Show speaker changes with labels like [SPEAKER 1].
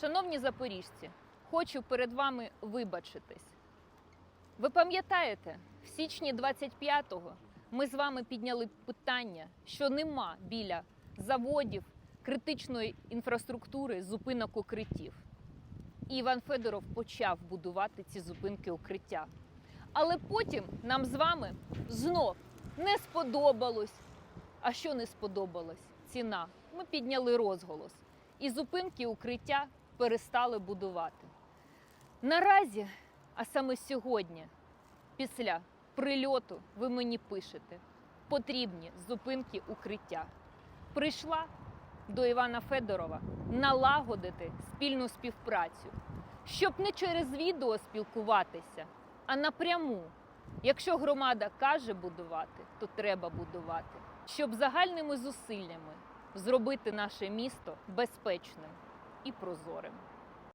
[SPEAKER 1] Шановні запоріжці, хочу перед вами вибачитись. Ви пам'ятаєте, в січні 25-го ми з вами підняли питання, що нема біля заводів критичної інфраструктури зупинок укриттів. І Іван Федоров почав будувати ці зупинки укриття. Але потім нам з вами знов не сподобалось. А що не сподобалось? Ціна. Ми підняли розголос. І зупинки укриття перестали будувати. Наразі, а саме сьогодні, після прильоту, ви мені пишете, потрібні зупинки укриття. Прийшла до Івана Федорова налагодити спільну співпрацю, щоб не через відео спілкуватися, а напряму. Якщо громада каже будувати, то треба будувати, щоб загальними зусиллями зробити наше місто безпечним і прозорим.